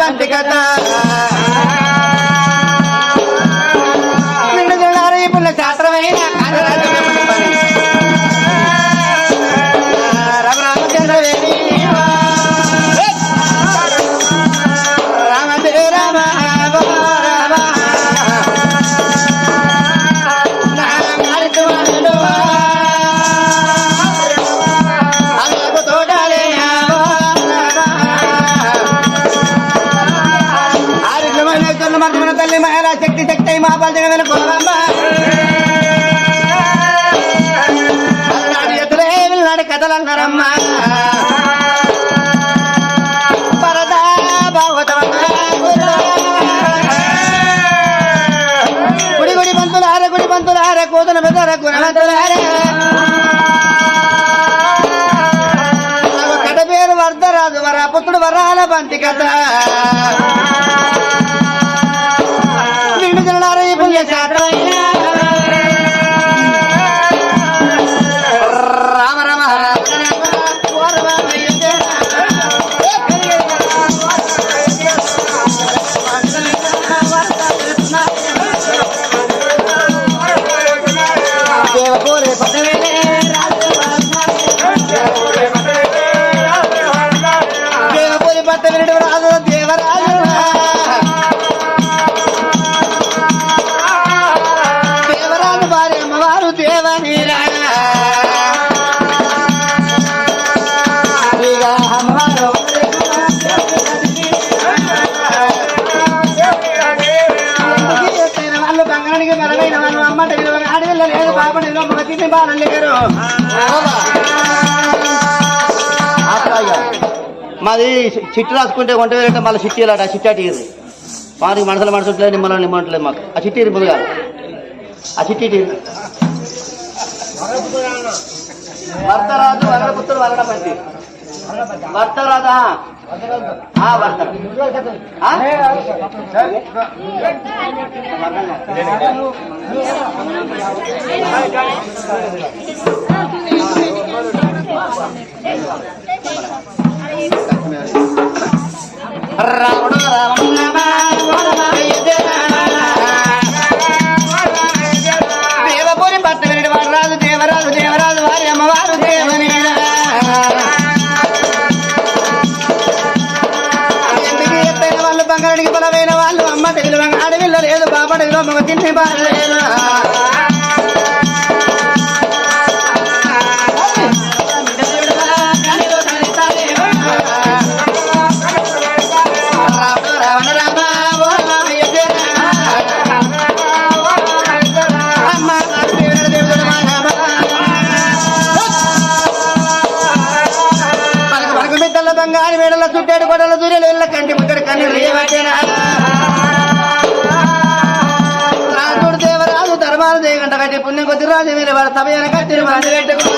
బంతి కథ శక్తి శక్తి మా పంచగ వెనుకోవమ్మ ఎదురే వెళ్ళాడు కథలన్నారమ్మ పరదా గుడి కూతురు పెద్దర గుణవంతులార కథ పేరు వర్ధరాజు వర పుత్రుడు వరాల బంతి కథ. Gracias, అది చిట్టి రాసుకుంటే వంట వేరే మళ్ళీ చిట్టి వెళ్ళాడు ఆ చిట్టి అటు ఇరు వారికి మనసులు మనసుట్లేదు నిమ్మలం నిమ్మంటలేదు మాకు. ఆ చిట్టి ఇరు ముందుగా. ఆ చిట్టి ఇటు ఇరు. భర్తరాజు వరపుత్రుడు వరణపతి భర్తరాజా ఆ? భర్త. ఆ? రాముడు రామన్నమా వరరాజు దేవరాజు దేవరాజు వారి అమ్మవారు దేవని. ఎందుకు ఎత్తైన వాళ్ళు? బంగారుడికి బలమైన వాళ్ళు? అమ్మ తెలుగు ఆడవిల్ల లేదు బాబడిలో మగ తిండి బాలేదు తిరుమల కొద్ది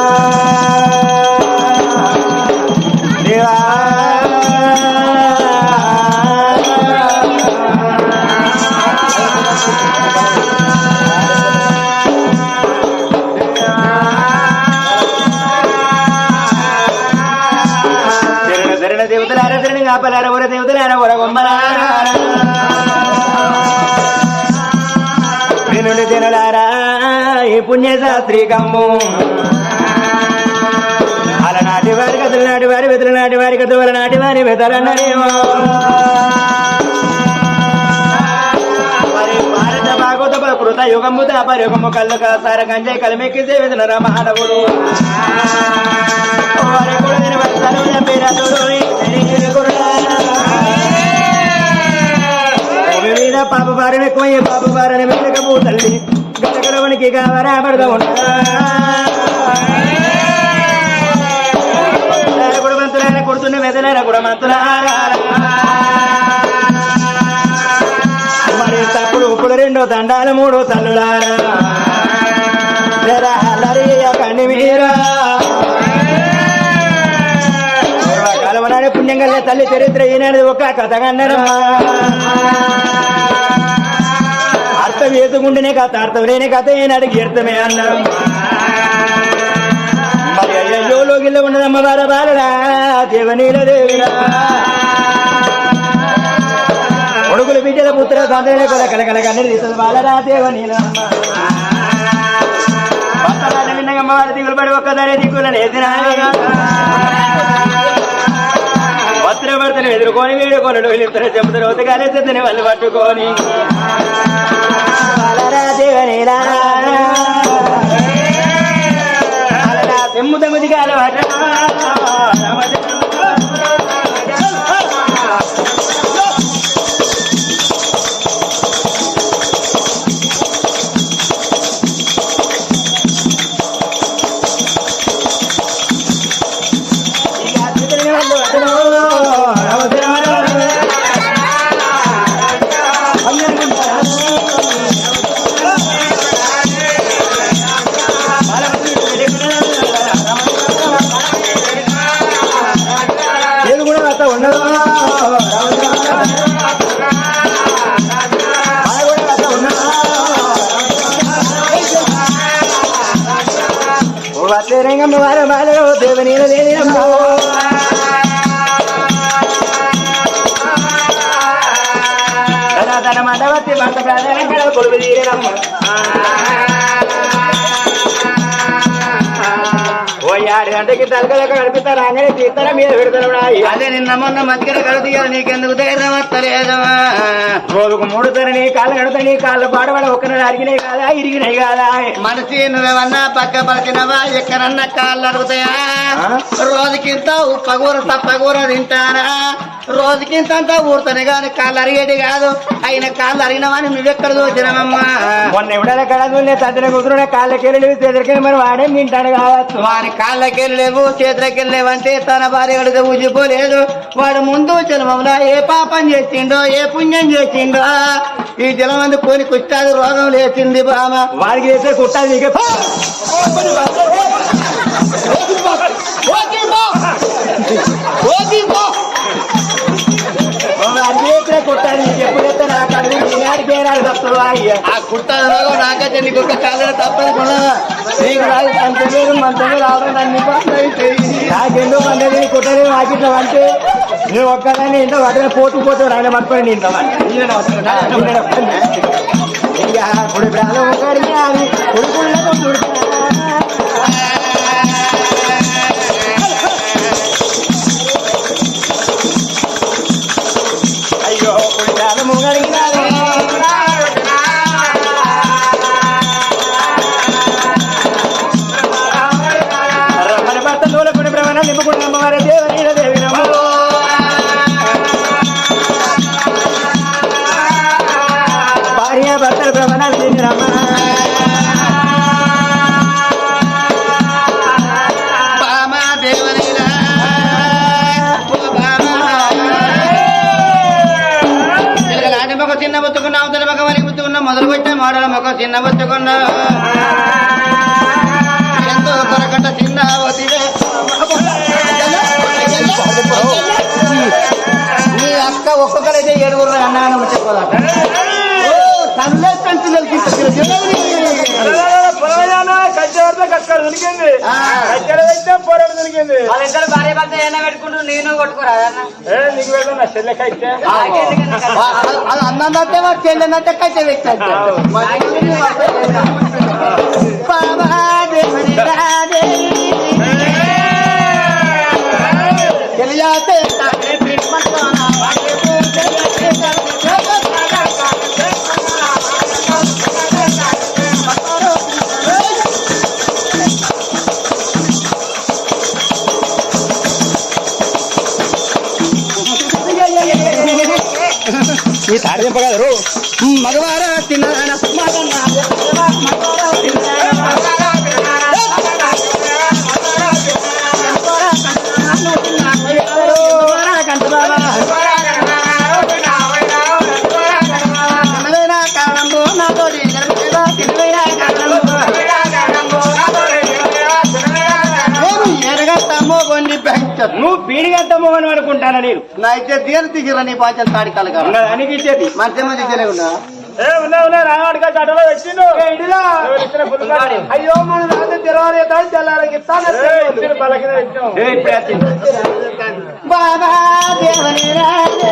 పుణ్యశాస్త్రి కమ్ము. అలనాటి వారి కథలు నాటి వారి వెతులు నాటి వారి కథలు నాటి వారి వెతలన్నరేమో కృత యుగము పరయుగము కళ్ళు కాసార గంజాయి కలిమెక్కి సేవించిన మానవుడు వారి కుడిని వస్తాను మీద పాప భారం ఎక్కువయ్యే పాప భారాన్ని వెతకము తల్లి గడగడవనికి కావరా పడతా ఉంటా కొడుతున్న మెదలైన గుడమంతుల మరి తప్పుడు ఉప్పుడు రెండో దండాలు మూడు తల్లులారా కండి మీరా. కలవనాడే పుణ్యం తల్లి చరిత్ర ఈనాడు ఒక కథ కన్నరమ్మా అర్థం వేసుకుంటేనే కథ అర్థం లేని కథ ఏనాడు కీర్తమే అన్నారు మరి అయ్యో లోగిల్ల ఉన్నదమ్మ బాల బాలరా దేవనీల దేవిరా. కొడుకులు బిడ్డల పుత్ర సంతనే కొల కలకల కన్నీరు తీస్తుంది బాలరా దేవనీలమ్మ విన్నగమ్మ వారి దిగులు పడి ఒక్కదారే దిగుల భద్రభర్తను ఎదుర్కొని వేడుకొనడు ఇద్దరు చెబుతారు ఒతగానే చెందని వాళ్ళు పట్టుకొని. దేవనీలా తెమ్ము తమ్మిది గంటకి తలకలక అంగనే తీస్తారా? మీద పెడతారు? అదే నిన్న మొన్న మంచిగా కడుతీయాలి నీకెందుకు ధైర్యం వస్తలేదు రోజుకు మూడు తరని కాళ్ళు కడతాయి కాళ్ళు పాడబడ ఒక్కన అరిగినాయి కాదా ఇరిగినాయి కాదా? మనిషి నువ్వేమన్నా పక్క పలికినవా? ఎక్కడన్నా కాళ్ళు అరుగుతాయా? ఆ? రోజుకింత ఉప్పగూర తప్పగూర తింటానా? రోజుకింత అంతా ఊరుతానే కానీ కాళ్ళు అరిగేటి కాదు. అయిన కాళ్ళు అరిగినవని నువ్వెక్కడ చూసినవమ్మా? మొన్న ఎవడైనా కడదులే తద్దిన కూతురునే కాళ్ళకెళ్ళి ఎదురుకెళ్ళి మరి వాడే తింటాడు కావచ్చు? వాని కాళ్ళకెళ్ళి లేవు చేతులకెళ్ళి లేవంటే తన భార్య కడితే ఊసిపోలేదు వాడు ముందు జన్మంలో ఏ పాపం చేసిండో ఏ పుణ్యం చేసిండో ఈ జలమంది కొని కుష్టాది రోగం లేచింది బామ. వాడికి చేస్తే కుట్టాలి ఆ రోగం నాకైతే నీకు ఒక కాళ్ళ తప్పదు కూడా నీకు రాదు మంతమే రావడం అన్ని నాకెందుకు నాకు ఇట్లా అంటే నువ్వు ఒక్కదాన్ని ఇంట్లో వాటిని పోతూ పోతూ రాయన పట్టుకొని నేను ఇప్పుడు ప్రాణం ఒకరికి అది బుచ్చుకున్న ఎంతో కొరకట చిన్న వతివే నీ అక్క ఒక్కొక్కరైతే ఏడుగురు అన్నాను చెప్పాలట. తల్లి కట్టుకోరు పొరడు దొరికింది వాళ్ళిద్దరు భార్య భర్త ఎన్న పెట్టుకుంటూ నేను కొట్టుకోరా ఏ నీకు పెడతా నా చెల్లెకైతే వా- అది- అది అన్నందంటే వాడు చెల్లెనంటే కట్టె వ్యక్తి. తెలియాతే ఈ తాడి నువ్వు పీడిగంత మోహన్ అనుకుంటానా నేను? నైతే దేని తీసిరా నీ పాచలు తాడి కలగా ఉన్నదానికి ఇచ్చేది? మంచి మంచి తెలియకుండా ఏ ఉన్నా చట్టలో పుల్లగాడు? అయ్యో మన రాత్రి తెలవాలి తెల్లారకి ఇచ్చాం. బాబా దేవుని రాజే.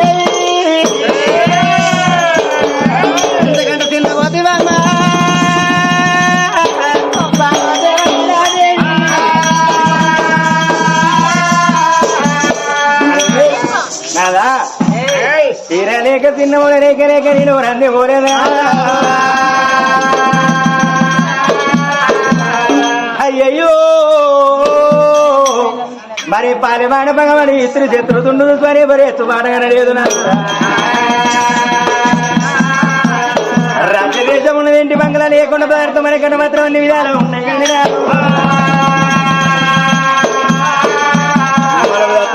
రేఖ తిన్నవాడు రేఖ రేఖ నేను రంది పోలేదా అయ్యయ్యో. మరి పాలెమాడ పగమని ఇతరు శత్రు తుండు మరి మరి ఎత్తు పాడగానే లేదు నాకు. రాజ్యదేశం ఉన్నదేంటి బంగ్లా లేకుండా పదార్థం మనకన్నా మాత్రం అన్ని విధాలు ఉన్నాయి కానీ నాకు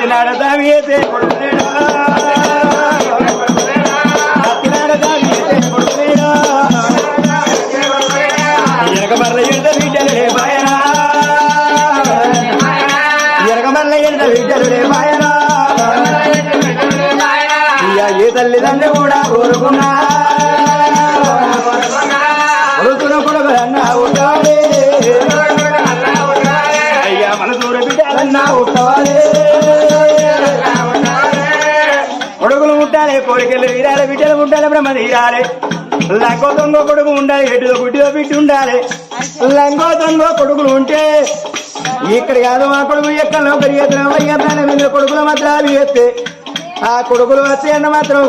మనం స్వామి అయితే ఏ కూడా కోరుకున్నా. కొడుకున కొడుకులన్నా ఉండాలి. అయ్యా మన దూర బిడ్డాలన్నా ఉండాలి. కొడుకులు ఉండాలి కోరికలు తీరాలి బిడ్డలు ఉండాలి బ్రహ్మ తీరాలి. లంగో దొంగ కొడుకు ఉండాలి ఎడ్డులో గుడ్డిలో బిడ్డ ఉండాలి. లంగో దొంగ కొడుకులు ఉంటే ఇక్కడ కాదు మా కొడుకు ఎక్కడ పెరిగేతనం పరిగెత్తాను కొడుకుల మాత్రం అవి ఎత్తే ఆ కొడుకులు వచ్చే మాత్రం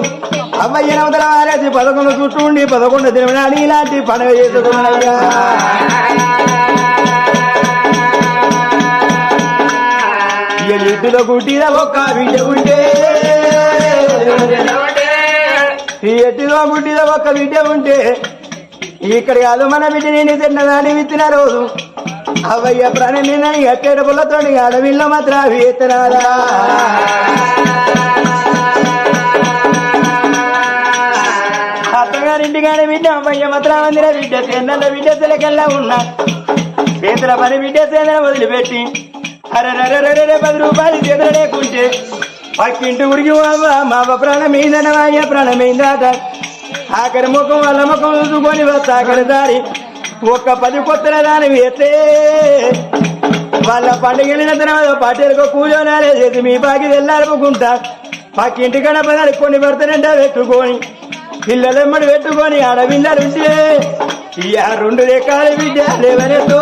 అవ్వయ్య నవతల వారేసి పదకొండు చుట్టూ ఉండి పదకొండు తిరుమలాడి ఇలాంటి పండుగ చేసుకున్నాడు ఎడ్డులో గుడ్డిన ఒక్క బిడ్డ ఉంటే ఈ ఎడ్డులో గుడ్డిన ఒక్క బిడ్డ ఉంటే ఇక్కడ కాదు మన బిడ్డ నేను తిన్నదాని విత్తిన రోజు. అవయ్య ప్రాణి మీద ఎక్కడ పుల్లతో అడవిలో మాత్రం అవి ఎత్తనారా అత్తగారింటికాడ బిడ్డ అమ్మయ్య మాత్రం మందిర బిడ్డ? తెన్నల బిడ్డ తెలకెల్లా ఉన్నా. చేతుల పని బిడ్డ చేతుల వదిలిపెట్టి. అరే పది రూపాయలు చేతులు లేకుంటే పక్కింటి ఉడికి మా ప్రాణం మీదనమాయ ప్రాణం ఆఖరి ముఖం వాళ్ళ ముఖం చూసుకొని వస్తా దారి. ఒక్క పది కొత్తల దాని వేస్తే వాళ్ళ పండుగ వెళ్ళిన తర్వాత పాటలకు కూలోనాలే చేసి మీ బాకి వెళ్ళారుకుంటా పక్కింటి గడపదాలు కొన్ని పెడతానంటే పెట్టుకొని పిల్లలెమ్మడి పెట్టుకొని ఆడపిల్లలుంటే ఈ ఆ రెండు రెక్కాల బిడ్డ లేవనెత్తో.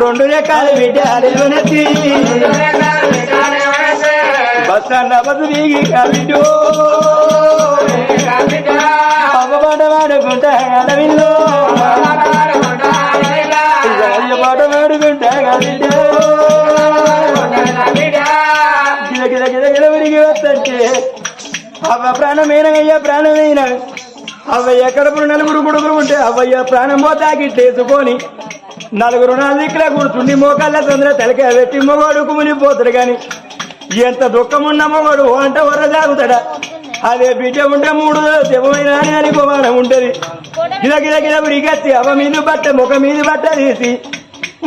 రెండు రెక్కాల బిడ్డ లేవనెత్తి. బస్సన్న బస్సు దిగి కవిడు పాడుకుంటా అడవిలో అవ్వ ప్రాణం ప్రాణమైన. అవ్వయ్య కడుపులు నలుగురు కొడుకులు ఉంటే అవ్వయ్య ప్రాణం పోతాకిట్టేసుకొని నలుగురు నాలుగు దిక్కుల కూర్చుండి మోకాళ్ళ తొందర తలకాయ పెట్టి మొగోడు కుమిలిపోతాడు కానీ ఎంత దుఃఖం ఉన్న మొగోడు వంట వర తాగుతాడా అదే బిడ్డ ఉంటే మూడు శివమైన అని అనుకోవడం ఉంటది. గిల గిల గిల ఉరిగచ్చి అవ మీద బట్ట ముఖ మీద బట్ట తీసి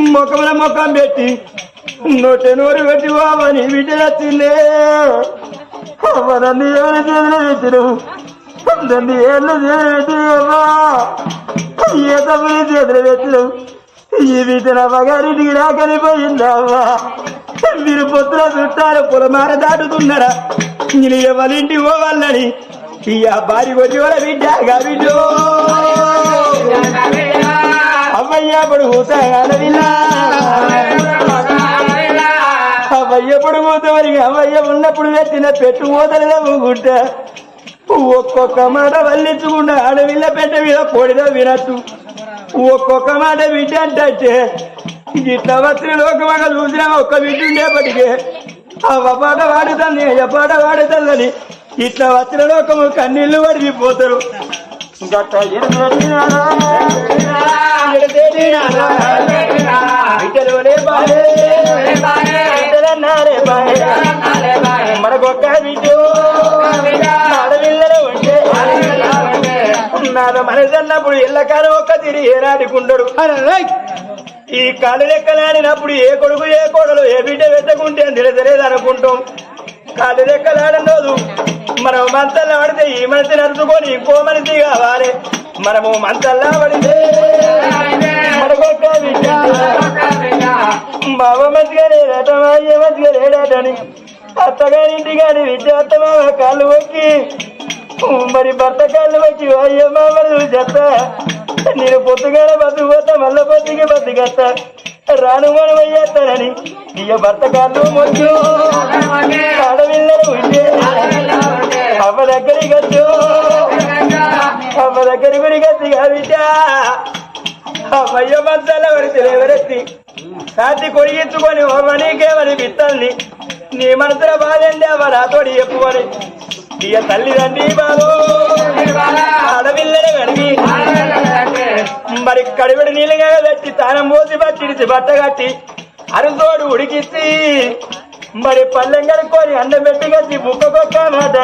ముఖముల ముఖం పెట్టి నోటి నోరు పెట్టి బాబని బిడ్డ వచ్చిందే నన్ను ఏమైనా చేతులు పెట్టిను నన్ను ఏళ్ళు చేతులు ఏ తమ్ముని చేతులు పెట్టు ఈ వీటిన మగారింటికి రాకనిపోయిందవ్వా మీరు పొత్తుల చుట్టాలు పొలమార దాటుతున్నారా నేను ఎవరి ఎవరింటికి పోవాలని ఈ అబ్బాయి వచ్చి వాళ్ళ బిడ్డ గవిడో అమ్మయ్య పడుగుతాడవిలా ఎప్పుడు పడుగుతామని అమ్మయ్య ఉన్నప్పుడు పెట్టిన పెట్టు మోదలు నమ్ముకుంటా ఒక్కొక్క మాట వల్లించుకుంటా అడవిల్ల పెట్ట మీద పొడిలో వినట్టు. ఒక్కొక్క మాట బిడ్డ అంటే ఇట్లా వచ్చి లోకమగ చూసినా ఒక్క బిడ్డ ఉండేపటికే ఆ పాట వాడుతుంది ఏ పాట వాడుతుందని ఇట్లా వచ్చిన లోకము కన్నీళ్ళు పడిపోతారు. గట్ట మనకొక్క ఆడపిల్లలు ఉంటే, నాలో మనసన్నప్పుడు ఎల్లకాలం ఒక్క తిరిగి ఏనాడుకుంటాడు ఈ కాలు లెక్కలాడినప్పుడు ఏ కొడుకు ఏ కోడలు ఏ బిడ్డ వెతకుంటే తెలియదు అనుకుంటాం. కాలు లెక్కలాడడం రోజు మనం మంతల్లా పడితే ఈ మనిషి నడుచుకొని ఇంకో మనిషి కావాలి. మనము మంతల్లా పడితే బావ మంచిగా లేదట మాయ మంచిగా లేడటని అత్తగారింటి గారి విద్యార్థ మామ కాళ్ళు మొక్కి మరి భర్త కాళ్ళు వచ్చి అయ్యో మామలు చెత్త నేను పొద్దుగానే బతుకుపోతా మళ్ళీ పొద్దుకి బతుకత్తా రాను మనం అయ్యేస్తానని ఇక భర్త కాళ్ళు ఆడపిల్లలు ఉంటే అమ్మ దగ్గరికి వచ్చు అమ్మ దగ్గరికి గురిగచ్చి బిడ్డ. అమ్మయ్య మంచాల వరిసి ఎవరెత్తి. సాటి కొడిగించుకొని నీకేమని బిత్తంది నీ మనసుల బాధండి ఏంటి అవ్వ నాతోటి చెప్పుకొని. ఇక తల్లిదండ్రి బాబు. ఆడపిల్లలు కడిగి మరి కడివిడి నీళ్ళగా తెచ్చి తానం మోసి పట్టిడిచి బట్ట కట్టి అరుతోడు ఉడికిచ్చి మరి పల్లెం కడుక్కొని అన్నం పెట్టి కట్టి బుక్కకొక్క మాట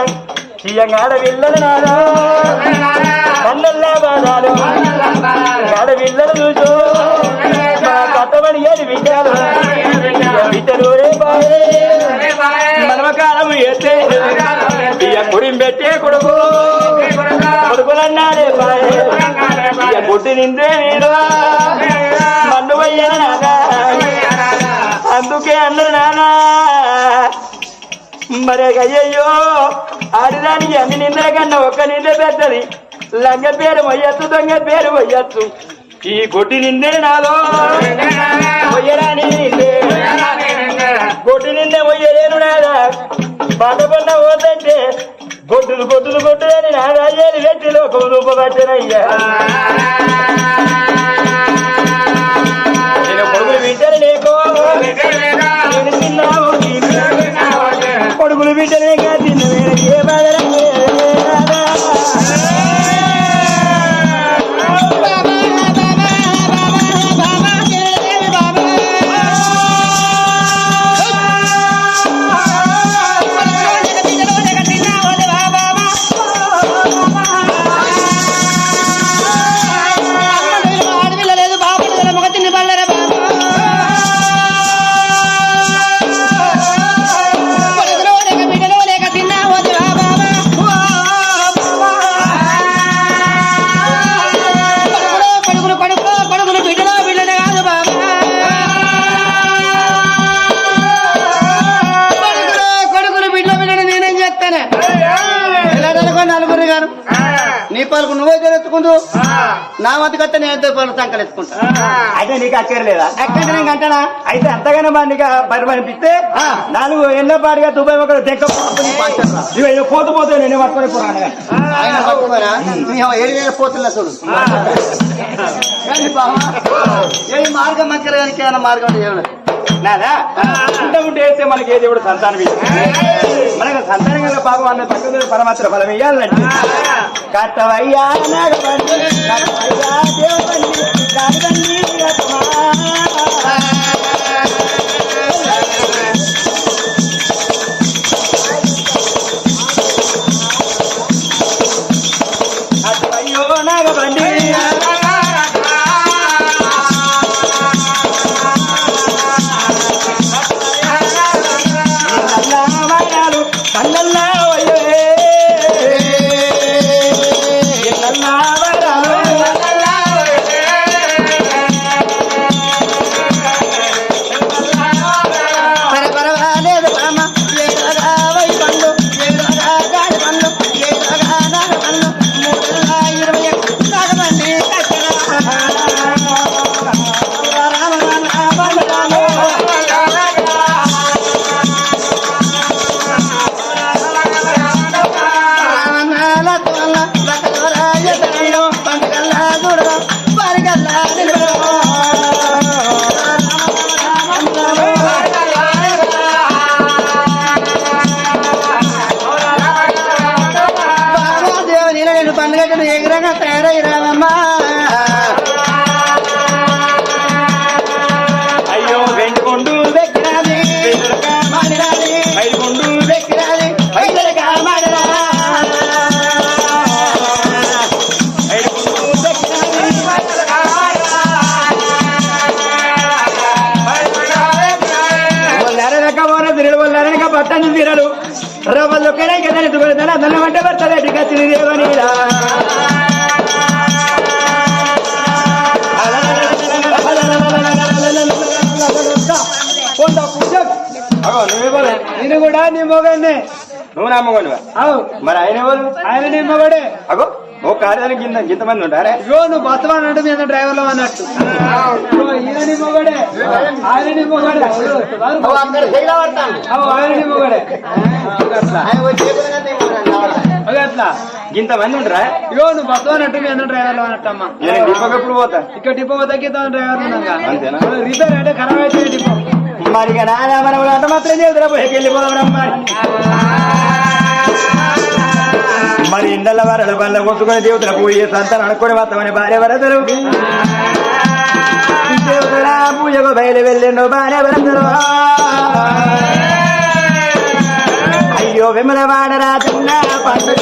ఇక ఆడపిల్లలు నారా కన్నల్లా బాధాలు ఆడపిల్లలు చూచు. మా కట్టబడి ఏడు బిడ్డలు బిడ్డలు రే బాయే మనమకాలం ఎత్తే. ఇక కుడిం పెట్టే కొడుకు. కొడుకులన్నాడే బాయే ఇక గుడ్డి నిందే అందుకే అన్నారు నానా. మరేగయ్యో అయ్యయ్యో అన్ని నిందల కన్నా ఒక్క నింద పెద్దది. లంగ పేరు మొయ్యచ్చు దొంగ పేరు మొయ్యచ్చు. ఈ గొడ్డి నిందే నాలో. మొయ్యరాని నిందే. కొట్టి నిందే మొయ్యలేను నాదా. బాధపడిన పోతంటే గొడ్డులు గొడ్డులు గొడ్డులని నాదా. వెట్టి లోకం రూపబట్టనయ్యా నేను కొడుకులు వింటాను నీకో కొడుకులు బిడ్డలే తిన్న వేళకి ఏ బాధ నీకు అక్కర్లేదా నేను అంటానా అయితే అంతగానో మందిగా పని పనిపిస్తే ఆ. నాలుగు ఎన్నో పాటుగా దుబాయ్ ఒకరు అయ్యో పోతూ పోతే నేను పట్టుకొని పోరాను పోతున్నా చూడు. ఏ మార్గం కానీ ఏమైనా మార్గం? నాదా ఉంటే ఉంటే వేస్తే మనకి ఏ దేవుడు సంతానం. మనకు సంతానం గల పాపం అన్న పక్కన పరమాత్ర ఫలం ఇయ్యాలంటే. కట్టవయ్యా నాగబండి కట్టవయ్యా నాగబండి అతను వంట భర్తలేటి కచ్చింది దేవనీలా నేను కూడా నీ మొగన్నే. నువ్వు నా మగనివా. మరి ఆయన ఎవరు? ఆయన నీ మొగడే. నువ్వు కార్యాలయం కింద ఇంతమంది ఉంటారే? ఇగో నువ్వు బస్సు అన్నట్టు మీద డ్రైవర్లో అన్నట్టు. ఇగో ఈయన నీ మొగడే ఆయన నీ మొగడే అవు అక్కడ శైల పడతాను అవు ఆయన నీ మొగడే అట్లా. ఇంతమంది ఉంటారా? ఇగో నువ్వు బస్సు అన్నట్టు మీద డ్రైవర్లో అన్నట్టు అమ్మా నేను డిపోకి ఎప్పుడు పోతా? ఇక్కడ డిపో తగ్గిద్దాం డ్రైవర్ ఉన్నాగా అంతేనా? రిపేర్ అంటే ఖరాబ్ అయితే డిపో. మరి నానా మనం అంత మాత్రం పోయి వెళ్ళిపోదాం రమ్మని మరి ఇండల వరల బండ్ల కొట్టుకొని దేవతల పూజ సంతానం అనుకుని వస్తామని భార్య వరదలు. దేవతల పూజకు బయలు వెళ్ళిండు భార్య వరదలు. అయ్యో విమల వాడరా చిన్న పండుగ.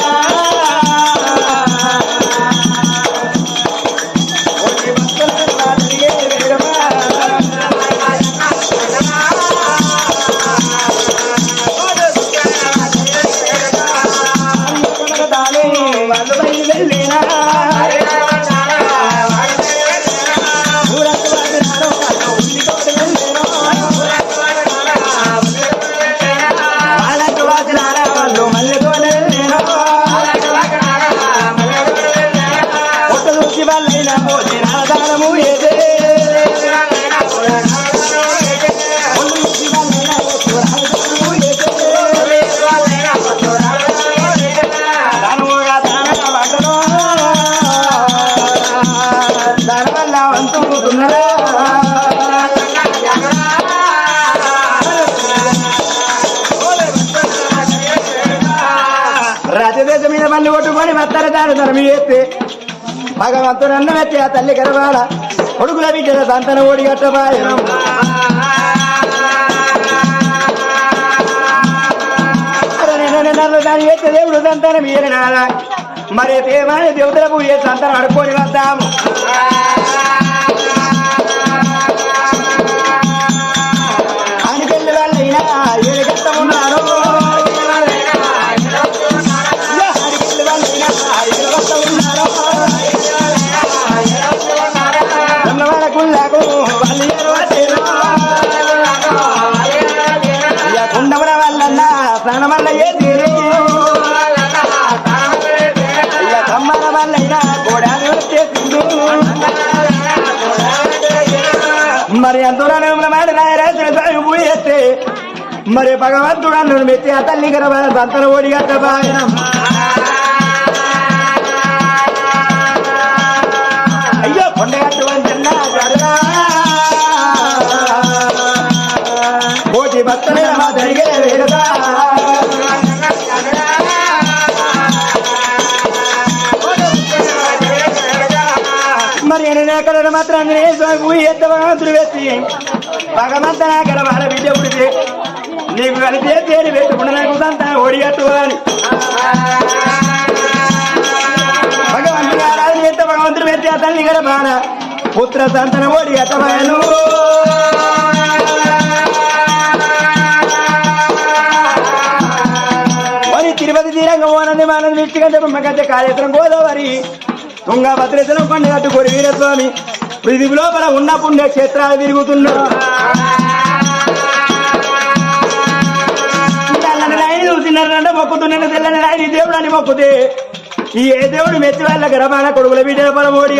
వస్తారు దాని ధనం ఎత్తే భగవంతుడు అన్నం ఎత్తే ఆ తల్లి గర్వాల కొడుకుల బిడ్డల సంతన ఓడి గట్టబాయనం దాని ఎత్తే దేవుడు సంతానం ఈయన మరి ఏమైనా దేవతల ఏ సంతానం అడుక్కొని వస్తాము మరి అంతరానంలో మాట రాయరాసిన సాగు పోయేస్తే మరి భగవంతుడు అన్నుడు మెత్తి ఆ తల్లి గర్భాల సంతన ఓడిగట్ట బాయనం అయ్యో కొండగట్టు వంచన్న ఎక్కడ మాత్రం ఆంజనేయ స్వామి పూజ చేస్తే భగవంతుడు వేసి భగవంత నాకడ వాళ్ళ విద్య పుడితే నీకు కలిపే తేలి పెట్టుకుంటే నాకు సంతానం ఓడిగట్టు అని. భగవంతుడు ఆరాధన చేస్తే భగవంతుడు పెట్టి అతన్ని తల్లి గడ బాణ పుత్ర సంతన ఓడి బాయను మరి తిరుపతి తీరంగా ఓనంది మానంది మిర్చి కంటే బొమ్మ కంటే కాళేశ్వరం గోదావరి. తుంగభద్రేశ్వరం కొండగట్టు కోరి వీరస్వామి. పృథివీ లోపల ఉన్న పుణ్యక్షేత్రాలు క్షేత్రాలు తిరుగుతున్నారు తెల్లని రాయిని చూసినారంటే మొక్కుతున్నాను తెల్లని రాయిని దేవుడు అని మొక్కుతే ఈ ఏ దేవుడు మెచ్చి వాళ్ళ గరమాన కొడుకుల బిడ్డల పొలమోడి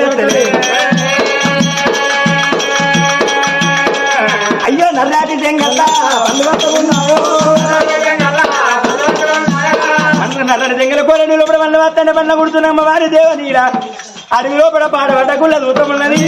అయ్యో నల్లాటి చెంగల్ల పండుగన్నావు నల్లని చెంగల కోరని లోపల వల్ల వస్తానే పండ్ల కుడుతున్నామ్మ వారి దేవనీరా అడవి లోపల పాడబడ్డ గుళ్ళ దూతమున్నది